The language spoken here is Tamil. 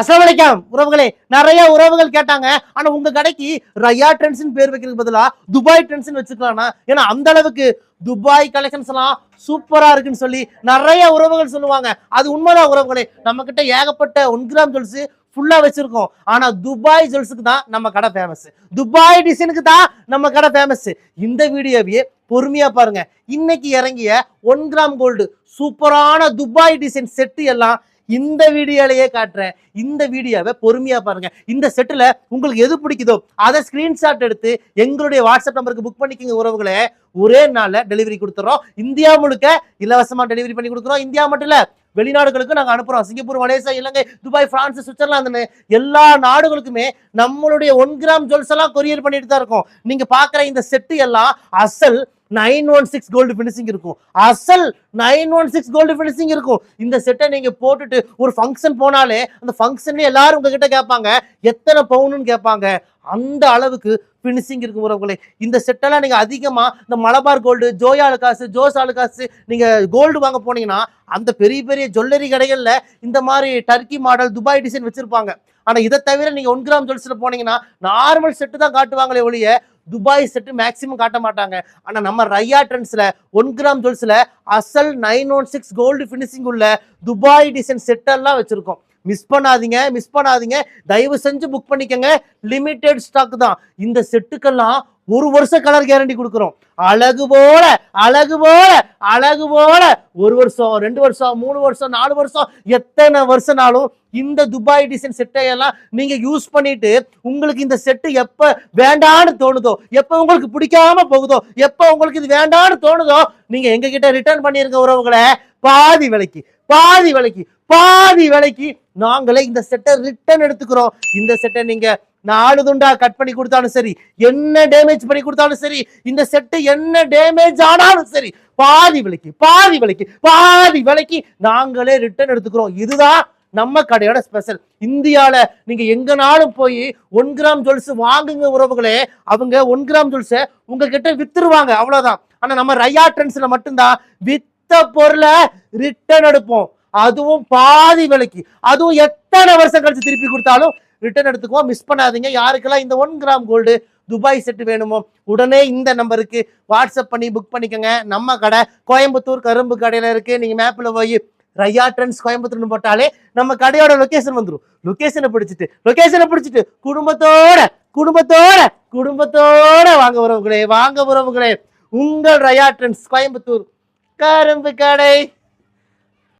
அஸ்லாம் அலைக்கும். உறவுகளே நிறைய உறவுகள் கேட்டாங்க. ஆனா உங்க கடைக்கு ரயா ட்ரெண்ட்ஸ் பேர் வைக்கிறதுக்கு பதிலா துபாய் ட்ரெண்ட்ஸ் வச்சுக்கலாம்னா ஏன்னா அந்த அளவுக்கு துபாய் கலெக்ஷன்ஸ் எல்லாம் சூப்பரா இருக்குன்னு சொல்லி நிறைய உறவுகள் சொல்லுவாங்க. அது உண்மைதான் உறவுகளே. நம்ம கிட்ட ஏகப்பட்ட ஒன் கிராம் ஜுவல்ஸ் ஃபுல்லா வச்சிருக்கோம். ஆனா துபாய் ஜுவல்ஸுக்கு தான் நம்ம கடை ஃபேமஸ் துபாய் டிசைனுக்கு தான் நம்ம கடை ஃபேமஸ் இந்த வீடியோவையே பொறுமையா பாருங்க. இன்னைக்கு இறங்கிய ஒன் கிராம் கோல்டு சூப்பரான துபாய் டிசைன் செட்டு எல்லாம் இந்த வீடியோலையே காட்டுறேன். இந்த வீடியோவை பொறுமையா பாருங்க. இந்த செட்டில் உங்களுக்கு எது பிடிக்குதோ அதை ஸ்கிரீன்ஷாட் எடுத்து எங்களுடைய வாட்ஸ்அப் நம்பருக்கு புக் பண்ணிக்கங்க உறவுகளே. ஒரே நாளில் டெலிவரி கொடுத்துறோம். இந்தியா முழுக்க இலவசமாக டெலிவரி பண்ணி கொடுக்குறோம். இந்தியா மட்டும் இல்ல வெளிநாடுகளுக்கு நாங்கள் அனுப்புறோம். Singapore Malaysia Ilangai Dubai France சுவிட்சர்லாந்துன்னு எல்லா நாடுகளுக்குமே நம்மளுடைய ஒன் கிராம் ஜுவல்ஸ் எல்லாம் கொரியர் பண்ணிட்டு தான் இருக்கோம். நீங்க பாக்குற இந்த செட்டு எல்லாம் அசல் nine one six gold finishing இருக்கும். அசல் nine one six gold finishing இருக்கும். இந்த செட்டை நீங்கள் போட்டுட்டு ஒரு ஃபங்க்ஷன் போனாலே அந்த ஃபங்க்ஷன்லேயே எல்லாரும் உங்ககிட்ட கேட்பாங்க எத்தனை பவுனுன்னு கேட்பாங்க. அந்த அளவுக்கு ஃபினிஷிங் இருக்கும் உறவுகளே. இந்த செட்டெல்லாம் நீங்கள் அதிகமாக இந்த மலபார் கோல்டு ஜோயாலு காசு ஜோஸ் அலுகாசு நீங்கள் கோல்டு வாங்க போனீங்கன்னா அந்த பெரிய பெரிய ஜுவல்லரி கடைகளில் இந்த மாதிரி டர்க்கி மாடல் துபாய் டிசைன் வச்சுருப்பாங்க. ஆனால் இதை தவிர நீங்கள் ஒன் கிராம் ஜுவல்ஸில் போனீங்கன்னா நார்மல் செட்டு தான் காட்டுவாங்களே ஒழிய துபாய் செட்டு மேக்ஸிமம் காட்ட மாட்டாங்க. ஆனால் நம்ம ரையா ட்ரெண்ட்ஸில் ஒன் கிராம் ஜுவல்ஸில் அசல் nine one six gold finishing உள்ள துபாய் டிசைன் செட்டெல்லாம் வச்சுருக்கோம். மிஸ் பண்ணாதீங்க மிஸ் பண்ணாதீங்க. தயவு செஞ்சு புக் பண்ணிக்கோங்க. லிமிட்டெட் ஸ்டாக் தான். இந்த செட்டுக்கெல்லாம் ஒரு வருஷம் கலர் கேரண்டி கொடுக்குறோம். அழகு போல அழகு போல அழகு போல. ஒரு வருஷம் ரெண்டு வருஷம் மூணு வருஷம் நாலு வருஷம் எத்தனை வருஷம்னாலும் இந்த துபாய் டிசைன் செட்டை எல்லாம் நீங்க யூஸ் பண்ணிட்டு உங்களுக்கு இந்த செட்டு எப்ப வேண்டான்னு தோணுதோ எப்ப உங்களுக்கு பிடிக்காம போகுதோ எப்ப உங்களுக்கு இது வேண்டான்னு தோணுதோ நீங்க எங்க கிட்ட ரிட்டர்ன் பண்ணியிருக்க உறவுகளை. பாதி விலைக்கு பாதி விலைக்கு பாதி விலைக்கு நாங்களே இந்த செட்டை ரிட்டர்ன் எடுத்துக்கிறோம். இந்த செட்டை நீங்க நாலு துண்டா கட் பண்ணி கொடுத்தாலும் சரி. என்ன டேமேஜ் பண்ணி கொடுத்தாலும் சரி. இந்த செட்டு என்ன டேமேஜ் ஆனாலும் சரி. பாதி விலைக்கு பாதி விலைக்கு பாதி விலைக்கு நாங்களே ரிட்டர்ன் எடுத்துக்கிறோம். இதுதான் நம்ம கடையோட ஸ்பெஷல் இந்தியாவில் நீங்கள் எங்கனாலும் போய் ஒன் கிராம் ஜுவல்ஸ் வாங்குங்க உறவுகளே. அவங்க ஒன் கிராம் ஜுவல்ஸை உங்ககிட்ட வித்துருவாங்க. அவ்வளோதான் ஆனால் நம்ம ரையா ட்ரெண்ட்ஸில் மட்டும்தான் வித்த பொருளை ரிட்டர்ன் எடுப்போம். அதுவும் பாதி விலைக்கு. அதுவும் எத்தனை வருஷம் கழிச்சு திருப்பி கொடுத்தாலும் ரிட்டர்ன் எடுத்துக்குவோம். மிஸ் பண்ணாதீங்க. யாருக்கெல்லாம் இந்த one gram gold Dubai set வேணுமோ உடனே இந்த நம்பருக்கு வாட்ஸ்அப் பண்ணி புக் பண்ணிக்கோங்க. நம்ம கடை கோயம்புத்தூர் கரும்பு கடையில் இருக்குது நீங்கள் மேப்பில் போய் ரையா ட்ரெண்ட்ஸ் கோயம்புத்தூர்னு போட்டாலே நம்ம கடையோட லொக்கேஷன் வந்துடும் லொக்கேஷனை பிடிச்சிட்டு லொக்கேஷனை பிடிச்சிட்டு குடும்பத்தோட குடும்பத்தோட குடும்பத்தோட வாங்க உறவுகளே வாங்க உறவுகளே. உங்கள் ரயா ட்ரெண்ட்ஸ் கோயம்புத்தூர் கரும்பு கடை.